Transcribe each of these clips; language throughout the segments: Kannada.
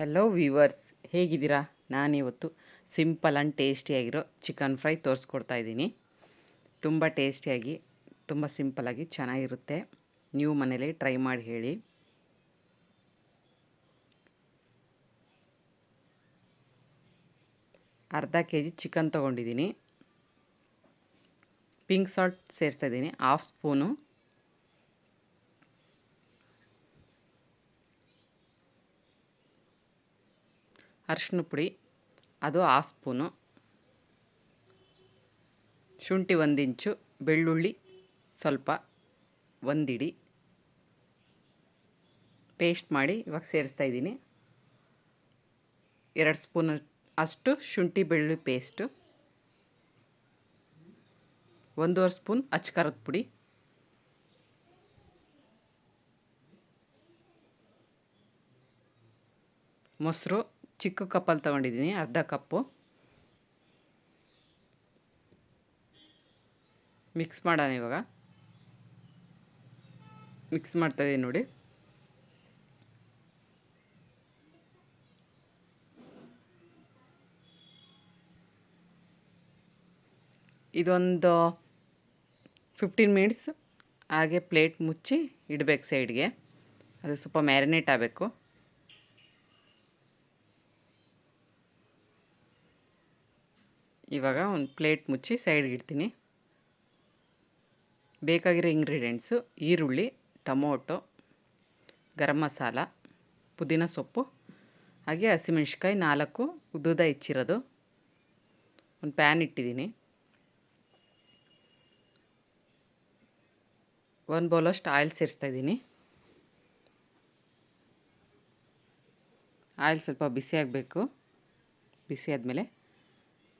ಹಲೋ ವೀವರ್ಸ್ ಹೇಗಿದ್ದೀರಾ? ನಾನಿವತ್ತು ಸಿಂಪಲ್ ಆ್ಯಂಡ್ ಟೇಸ್ಟಿಯಾಗಿರೋ ಚಿಕನ್ ಫ್ರೈ ತೋರಿಸ್ಕೊಡ್ತಾ ಇದ್ದೀನಿ. ತುಂಬ ಟೇಸ್ಟಿಯಾಗಿ ತುಂಬ ಸಿಂಪಲಾಗಿ ಚೆನ್ನಾಗಿರುತ್ತೆ. ನೀವು ಮನೇಲಿ ಟ್ರೈ ಮಾಡಿ ಹೇಳಿ. ಅರ್ಧ ಕೆ ಜಿ ಚಿಕನ್ ತೊಗೊಂಡಿದ್ದೀನಿ. ಪಿಂಕ್ ಸಾಲ್ಟ್ ಸೇರಿಸ್ತಾ ಇದ್ದೀನಿ ಹಾಫ್ ಸ್ಪೂನು ಅರಿಶಿನ ಪುಡಿ, ಅದು ಆ ಸ್ಪೂನು ಶುಂಠಿ ಒಂದು ಇಂಚು, ಬೆಳ್ಳುಳ್ಳಿ ಸ್ವಲ್ಪ ಒಂದಿಡಿ ಪೇಸ್ಟ್ ಮಾಡಿ ಇವಾಗ ಸೇರಿಸ್ತಾ ಇದ್ದೀನಿ. ಎರಡು ಸ್ಪೂನ್ ಅಷ್ಟು ಶುಂಠಿ, ಬೆಳ್ಳುಳ್ಳಿ ಪೇಸ್ಟು ಒಂದೂವರೆ ಸ್ಪೂನ್ ಅಚ್ಕಾರದ ಪುಡಿ. ಮೊಸರು ಚಿಕ್ಕ ಕಪ್ಪಲ್ಲಿ ತೊಗೊಂಡಿದ್ದೀನಿ, ಅರ್ಧ ಕಪ್ಪು. ಮಿಕ್ಸ್ ಮಾಡೋಣ ಇವಾಗ. ಮಿಕ್ಸ್ ಮಾಡ್ತಾಯಿದ್ದೀನಿ ನೋಡಿ. ಇದೊಂದು ಫಿಫ್ಟೀನ್ ಮಿನಿಟ್ಸ್ ಹಾಗೆ ಪ್ಲೇಟ್ ಮುಚ್ಚಿ ಇಡಬೇಕು ಸೈಡ್ಗೆ ಅದು ಸ್ವಲ್ಪ ಮ್ಯಾರಿನೇಟ್ ಆಗಬೇಕು. ಇವಾಗ ಒಂದು ಪ್ಲೇಟ್ ಮುಚ್ಚಿ ಸೈಡ್ಗೆ ಇಡ್ತೀನಿ. ಬೇಕಾಗಿರೋ ಇಂಗ್ರೀಡಿಯೆಂಟ್ಸು ಈರುಳ್ಳಿ, ಟೊಮೊಟೊ, ಗರಂ ಮಸಾಲ, ಪುದೀನ ಸೊಪ್ಪು, ಹಾಗೆ ಹಸಿಮೆಣ್ಸಿಕಾಯಿ ನಾಲ್ಕು, ಉದ್ದುದ ಹೆಚ್ಚಿರೋದು. ಒಂದು ಪ್ಯಾನ್ ಇಟ್ಟಿದ್ದೀನಿ. ಒಂದು ಬೌಲಷ್ಟು ಆಯಿಲ್ ಸೇರಿಸ್ತಾ ಇದ್ದೀನಿ. ಆಯಿಲ್ ಸ್ವಲ್ಪ ಬಿಸಿ ಆಗಬೇಕು. ಬಿಸಿ ಆದಮೇಲೆ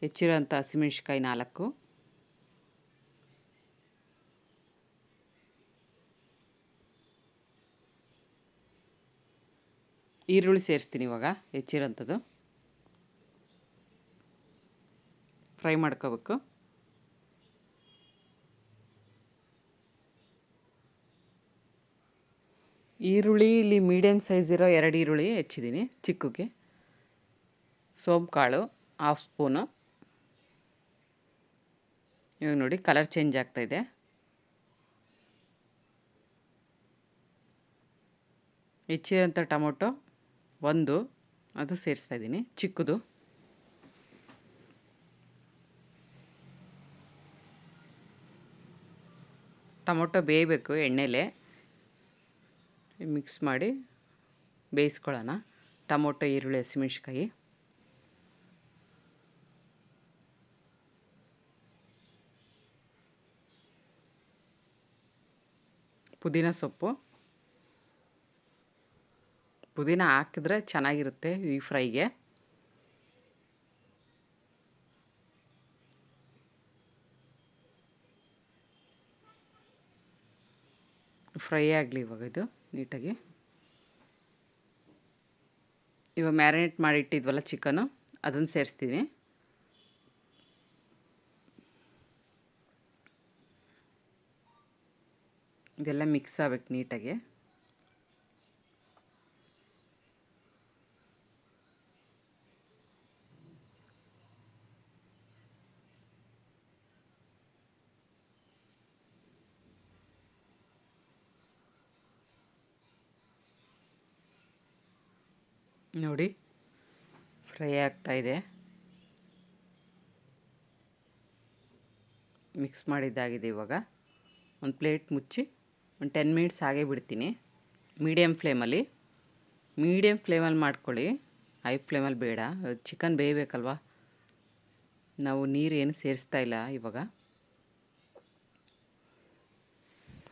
ಹೆಚ್ಚಿರೋಂಥ ಹಸಿಮೆಣ್ಸಿಕಾಯಿ ನಾಲ್ಕು. ಈರುಳ್ಳಿ ಸೇರಿಸ್ತೀನಿ ಇವಾಗ ಹೆಚ್ಚಿರೋಂಥದ್ದು ಫ್ರೈ ಮಾಡ್ಕೋಬೇಕು. ಈರುಳ್ಳಿ, ಇಲ್ಲಿ ಮೀಡಿಯಮ್ ಸೈಜ್ ಇರೋ ಎರಡು ಈರುಳ್ಳಿ ಹೆಚ್ಚಿದ್ದೀನಿ ಚಿಕ್ಕಗೆ. ಸೋಂಪು ಕಾಳು, ಹಾಫ್ ಸ್ಪೂನು. ಇವಾಗ ನೋಡಿ ಕಲರ್ ಚೇಂಜ್ ಆಗ್ತಾಯಿದೆ ಹೆಚ್ಚಿರೋಂಥ ಟೊಮೊಟೊ ಒಂದು, ಅದು ಸೇರಿಸ್ತಾ ಇದ್ದೀನಿ, ಚಿಕ್ಕದು. ಟೊಮೊಟೊ ಬೇಯಬೇಕು ಎಣ್ಣೆಲೆ. ಮಿಕ್ಸ್ ಮಾಡಿ ಬೇಯಿಸ್ಕೊಳ್ಳೋಣ. ಟೊಮೊಟೊ, ಈರುಳ್ಳಿ ಹಸಿಮೆಣ್ಸಿಕಾಯಿ ಪುದೀನ ಸೊಪ್ಪು. ಪುದೀನ ಹಾಕಿದ್ರೆ ಚೆನ್ನಾಗಿರುತ್ತೆ ಈ ಫ್ರೈಗೆ. ಫ್ರೈ ಆಗಲಿ ಇವಾಗ ಇದು, ನೀಟಾಗಿ. ಇವಾಗ ಮ್ಯಾರಿನೇಟ್ ಮಾಡಿಟ್ಟಿದ್ವಲ್ಲ ಚಿಕನು, ಅದನ್ನು ಸೇರಿಸ್ತೀನಿ. ಇದೆಲ್ಲ ಮಿಕ್ಸ್ ಆಗ್ಬೇಕು ನೀಟಾಗಿ. ನೋಡಿ ಫ್ರೈ ಆಗ್ತಾ ಇದೆ. ಮಿಕ್ಸ್ ಮಾಡಿದ್ದಾಗಿದೆ ಇವಾಗ. ಒಂದು ಪ್ಲೇಟ್ ಮುಚ್ಚಿ ಒಂದು ಟೆನ್ ಮಿನಿಟ್ಸ್ ಹಾಗೆ ಬಿಡ್ತೀನಿ. ಮೀಡಿಯಮ್ ಫ್ಲೇಮಲ್ಲಿ ಮೀಡಿಯಮ್ ಫ್ಲೇಮಲ್ಲಿ ಮಾಡ್ಕೊಳ್ಳಿ. ಹೈ ಫ್ಲೇಮಲ್ಲಿ ಬೇಡ. ಚಿಕನ್ ಬೇಯಬೇಕಲ್ವಾ? ನಾವು ನೀರು ಏನು ಸೇರಿಸ್ತಾ ಇಲ್ಲ ಇವಾಗ.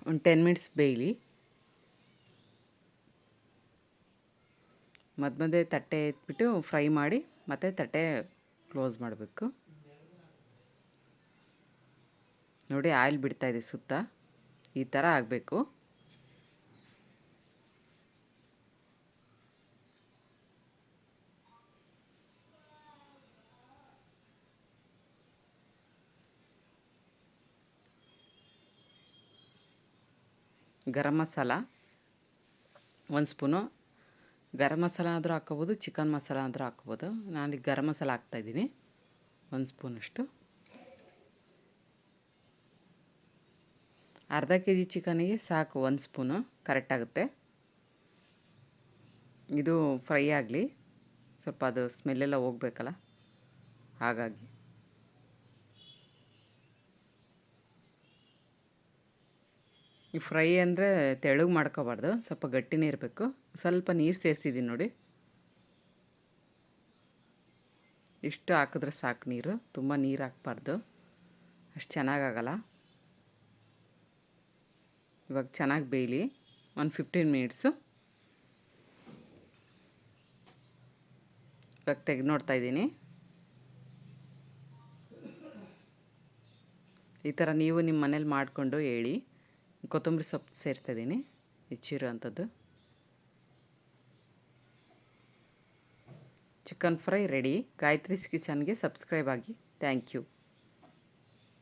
ಒಂದು ಟೆನ್ ಮಿನಿಟ್ಸ್ ಬೇಯಲಿ. ಮಧ್ಯ ಮಧ್ಯೆ ತಟ್ಟೆ ಎತ್ಬಿಟ್ಟು ಫ್ರೈ ಮಾಡಿ, ಮತ್ತು ತಟ್ಟೆ ಕ್ಲೋಸ್ ಮಾಡಬೇಕು. ನೋಡಿ ಆಯಿಲ್ ಬಿಡ್ತಾಯಿದೆ ಸುತ್ತ. ಈ ಥರ ಆಗಬೇಕು. ಗರಂ ಮಸಾಲ, ಒಂದು ಸ್ಪೂನು. ಗರಂ ಮಸಾಲ ಆದರೂ ಹಾಕ್ಕೋಬೋದು, ಚಿಕನ್ ಮಸಾಲ ಆದರೂ ಹಾಕ್ಕೋಬೋದು. ನಾನು ಗರಂ ಮಸಾಲ ಹಾಕ್ತಾಯಿದ್ದೀನಿ ಒಂದು ಸ್ಪೂನಷ್ಟು. ಅರ್ಧ ಕೆ ಜಿ ಚಿಕನಿಗೆ ಸಾಕು ಒಂದು ಸ್ಪೂನು. ಕರೆಕ್ಟಾಗುತ್ತೆ ಇದು ಫ್ರೈ ಆಗಲಿ. ಸ್ವಲ್ಪ ಅದು ಸ್ಮೆಲ್ಲೆಲ್ಲ ಹೋಗ್ಬೇಕಲ್ಲ. ಹಾಗಾಗಿ. ಈ ಫ್ರೈ ಅಂದರೆ ತೆಳುಗೆ ಮಾಡ್ಕೋಬಾರ್ದು. ಸ್ವಲ್ಪ ಗಟ್ಟಿನೇ ಇರಬೇಕು. ಸ್ವಲ್ಪ ನೀರು ಸೇರಿಸಿದ್ದೀನಿ ನೋಡಿ. ಇಷ್ಟು ಹಾಕಿದ್ರೆ ಸಾಕು ನೀರು. ತುಂಬ ನೀರು ಹಾಕ್ಬಾರ್ದು. ಅಷ್ಟು ಚೆನ್ನಾಗಾಗಲ್ಲ ಇವಾಗ ಚೆನ್ನಾಗಿ ಬೇಯಲಿ. ಒಂದು ಫಿಫ್ಟೀನ್ ಮಿನಿಟ್ಸು ಇವಾಗ ತೆಗೆದು ನೋಡ್ತಾ ಇದ್ದೀನಿ. ಈ ಥರ ನೀವು ನಿಮ್ಮ ಮನೇಲಿ ಮಾಡಿಕೊಂಡು ಹೇಳಿ. ಕೊತ್ತಂಬರಿ ಸೊಪ್ಪು ಸೇರಿಸ್ತಾ ಇದ್ದೀನಿ. ಹೆಚ್ಚಿರೋ ಅಂಥದ್ದು ಚಿಕನ್ ಫ್ರೈ ರೆಡಿ. ಗಾಯತ್ರೀಸ್ ಕಿಚನ್ಗೆ ಸಬ್ಸ್ಕ್ರೈಬ್ ಆಗಿ. Thank you.